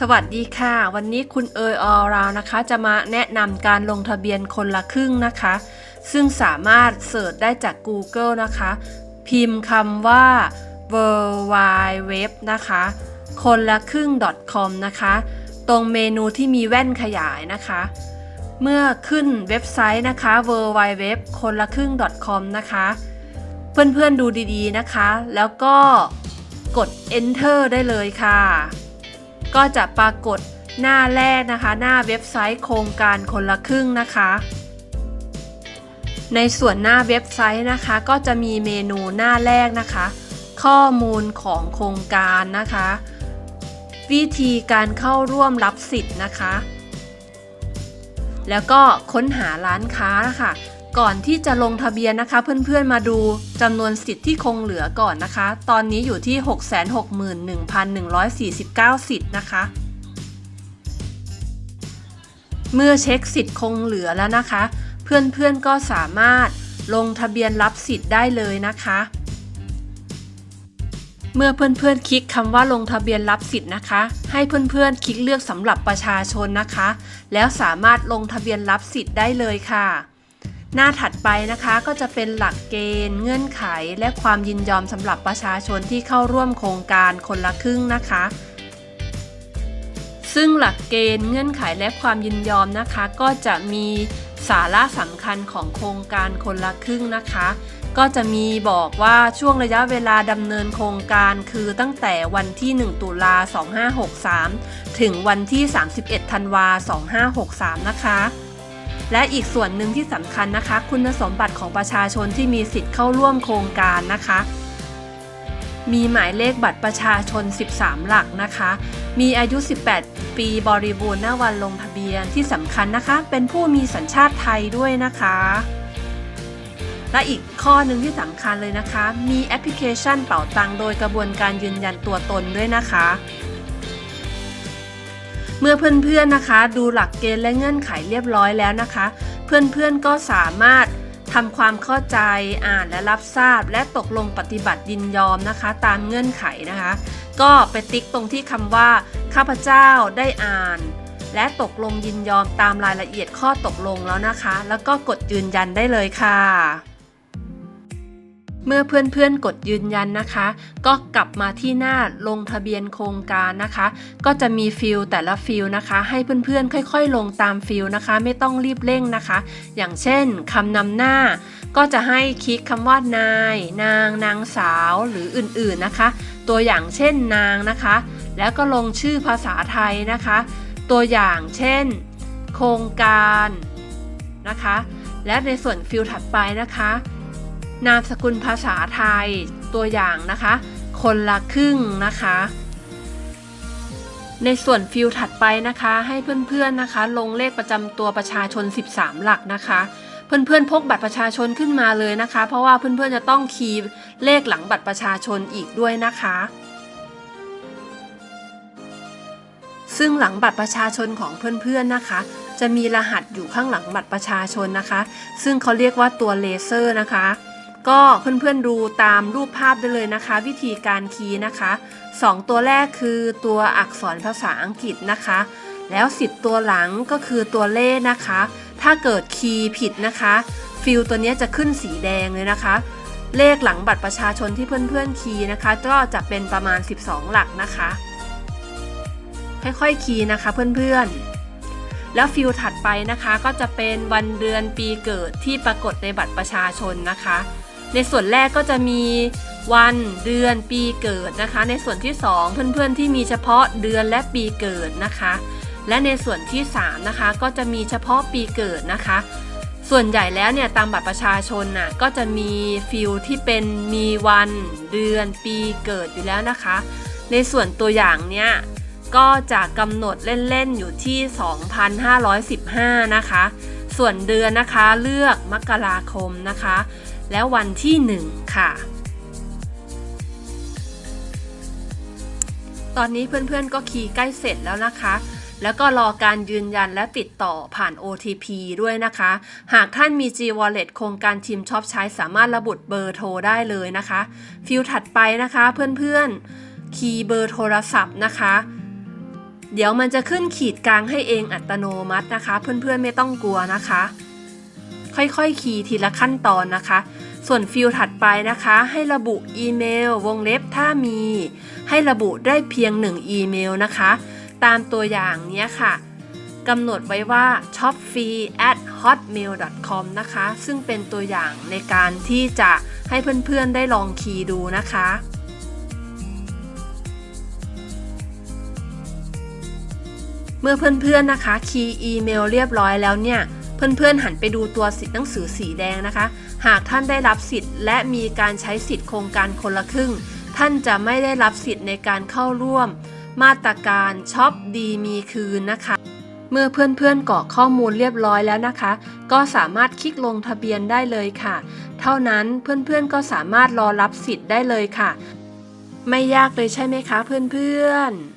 สวัสดีค่ะ วันนี้คุณเอยออราวนะคะ จะมาแนะนำการลงทะเบียนคนละครึ่งนะคะ ซึ่งสามารถเสิร์ชได้จาก Google นะคะ พิมพ์คำว่า w w w นะคะ คนละครึ่ง .com นะคะ ตรงเมนูที่มีแว่นขยายนะคะ เมื่อขึ้นเว็บไซต์นะคะ w w w คนละครึ่ง .com นะคะ เพื่อนๆดูดีๆนะคะ แล้วก็กด enter ได้เลยค่ะ ก็จะปรากฏหน้าแรกนะคะ หน้าเว็บไซต์โครงการคนละครึ่งนะคะ ในส่วนหน้าเว็บไซต์นะคะ ก็จะมีเมนูหน้าแรกนะคะ ข้อมูลของโครงการนะคะ วิธีการเข้าร่วมรับสิทธิ์นะคะ แล้วก็ค้นหาร้านค้านะคะ ก่อนที่จะลงทะเบียนนะคะ เพื่อนๆมาดูจำนวนสิทธิ์ที่คงเหลือก่อนนะคะ ตอนนี้อยู่ที่ 661,149 สิทธิ์นะคะ เมื่อเช็คสิทธิ์คงเหลือแล้วนะคะ เพื่อนๆก็สามารถลงทะเบียนรับสิทธิ์ได้เลยนะคะ เมื่อเพื่อนๆคลิกคำว่าลงทะเบียนรับสิทธิ์นะคะ ให้เพื่อนๆคลิกเลือกสำหรับประชาชนนะคะ แล้วสามารถลงทะเบียนรับสิทธิ์ได้เลยค่ะ หน้าถัดไปนะคะก็จะเป็นหลักเกณฑ์ เงื่อนไข และความยินยอมสำหรับประชาชนที่เข้าร่วมโครงการคนละครึ่งนะคะ ซึ่งหลักเกณฑ์เงื่อนไขและความยินยอมนะคะ ก็จะมีสาระสำคัญของโครงการคนละครึ่งนะคะ ก็จะมีบอกว่าช่วงระยะเวลาดำเนินโครงการคือตั้งแต่วันที่ 1 ตุลา 2563 ถึงวันที่ 31 ธันวา 2563 นะคะ และอีกส่วนหนึ่งที่สำคัญนะคะ คุณสมบัติของประชาชนที่มีสิทธิ์เข้าร่วมโครงการนะคะ มีหมายเลขบัตรประชาชน 13 หลักนะคะ มีอายุ 18 ปีบริบูรณ์หน้าวันลงทะเบียนที่สำคัญนะคะ เป็นผู้มีสัญชาติไทยด้วยนะคะ และอีกข้อหนึ่งที่สำคัญเลยนะคะ มีแอปพลิเคชันเป๋าตังโดยกระบวนการยืนยันตัวตนด้วยนะคะ เมื่อเพื่อนๆนะคะ ดูหลักเกณฑ์และเงื่อนไขเรียบร้อยแล้วนะคะ เพื่อนๆก็สามารถทำความเข้าใจอ่านและรับทราบ และตกลงปฏิบัติยินยอมนะคะ ตามเงื่อนไขนะคะ ก็ไปติ๊กตรงที่คำว่า ข้าพเจ้าได้อ่าน และตกลงยินยอมตามรายละเอียดข้อตกลงแล้วนะคะ แล้วก็กดยืนยันได้เลยค่ะ เมื่อเพื่อนๆกดยืนยันนะคะ ก็กลับมาที่หน้าลงทะเบียนโครงการนะคะ ก็จะมีฟิลแต่ละฟิลนะคะ ให้เพื่อนๆค่อย ๆ ลงตามฟิลนะคะ ไม่ต้องรีบเร่งนะคะ อย่างเช่นคำนำหน้า ก็จะให้คลิกคำว่านาย นาง นางสาวหรืออื่นๆนะคะ ตัวอย่างเช่นนางนะคะ แล้วก็ลงชื่อภาษาไทยนะคะ ตัวอย่างเช่น โครงการนะคะ และในส่วนฟิลถัดไปนะคะ นามสกุลภาษาไทยตัวอย่างนะคะ คนละครึ่งนะคะ ในส่วนฟิลถัดไปนะคะ ให้เพื่อนๆนะคะ ลงเลขประจำตัวประชาชน 13 หลักนะคะ เพื่อนๆพกบัตรประชาชนขึ้นมาเลยนะคะ เพราะว่าเพื่อนๆจะต้องคีย์เลขหลังบัตรประชาชนอีกด้วยนะคะซึ่งหลังบัตรประชาชนของเพื่อนๆนะคะ จะมีรหัสอยู่ข้างหลังบัตรประชาชนนะคะ ซึ่งเขาเรียกว่าตัวเลเซอร์นะคะ ก็เพื่อนๆดูตามรูปภาพได้เลยนะคะ วิธีการคีย์นะคะ 2 ตัวแรกคือตัวอักษรภาษาอังกฤษนะคะ แล้ว 10 ตัวหลังก็คือตัวเลขนะคะ ถ้าเกิดคีย์ผิดนะคะ ฟิลตัวนี้จะขึ้นสีแดงเลยนะคะ เลขหลังบัตรประชาชนที่เพื่อนๆคีย์นะคะ ก็จะเป็นประมาณ 12 หลักนะคะ ค่อยๆคีย์นะคะเพื่อนๆแล้วฟิลถัดไปนะคะก็จะเป็นวันเดือนปีเกิดที่ปรากฏในบัตรประชาชนนะคะ ในส่วนแรกก็จะมีวันเดือนปีเกิดนะคะ ในส่วนที่ 2 เพื่อนๆที่มีเฉพาะเดือนและปีเกิดนะคะ และในส่วนที่ 3 นะคะ ก็จะมีเฉพาะปีเกิดนะคะ ส่วนใหญ่แล้วเนี่ยตามบัตรประชาชนน่ะก็จะมีฟิลที่เป็นมีวันเดือนปีเกิดอยู่แล้วนะคะ ในส่วนตัวอย่างเนี้ยก็จะกำหนดเล่นๆอยู่ที่ 2,515 นะคะ ส่วนเดือนนะคะเลือกมกราคมนะคะ แล้ววันที่ 1 ค่ะ ตอนนี้เพื่อนๆก็คีย์ใกล้เสร็จแล้วนะคะ แล้วก็รอการยืนยันและติดต่อผ่าน OTP ด้วยนะคะ หากท่านมี G Wallet โครงการทีมช็อปใช้สามารถระบุเบอร์โทรได้เลยนะคะ ฟิลถัดไปนะคะเพื่อนๆ คีย์เบอร์โทรศัพท์นะคะเดี๋ยวมันจะขึ้นขีดกลางให้เองอัตโนมัตินะคะ เพื่อนๆไม่ต้องกลัวนะคะ ค่อยๆคีย์ทีละขั้นตอนนะคะ ส่วนฟิลถัดไปนะคะ ให้ระบุอีเมล วงเล็บถ้ามี ให้ระบุได้เพียง 1 อีเมลนะคะ ตามตัวอย่างเนี้ยค่ะกำหนดไว้ว่า shopfree at hotmail com นะคะ ซึ่งเป็นตัวอย่างในการที่จะให้เพื่อนๆได้ลองคีย์ดูนะคะเมื่อเพื่อนๆนะคะ คีย์อีเมลเรียบร้อยแล้วเนี่ย เพื่อนๆหันไปดูตัวสิทธิ์หนังสือสีแดงนะคะ หากท่านได้รับสิทธิ์ และมีการใช้สิทธิ์โครงการคนละครึ่ง ท่านจะไม่ได้รับสิทธิ์ในการเข้าร่วม มาตรการช็อปดีมีคืนนะคะ เมื่อเพื่อนๆกรอกข้อมูลเรียบร้อยแล้วนะคะ ก็สามารถคลิกลงทะเบียนได้เลยค่ะ เท่านั้นเพื่อนๆก็สามารถรอรับสิทธิ์ได้เลยค่ะ ไม่ยากเลยใช่ไหมคะเพื่อนๆ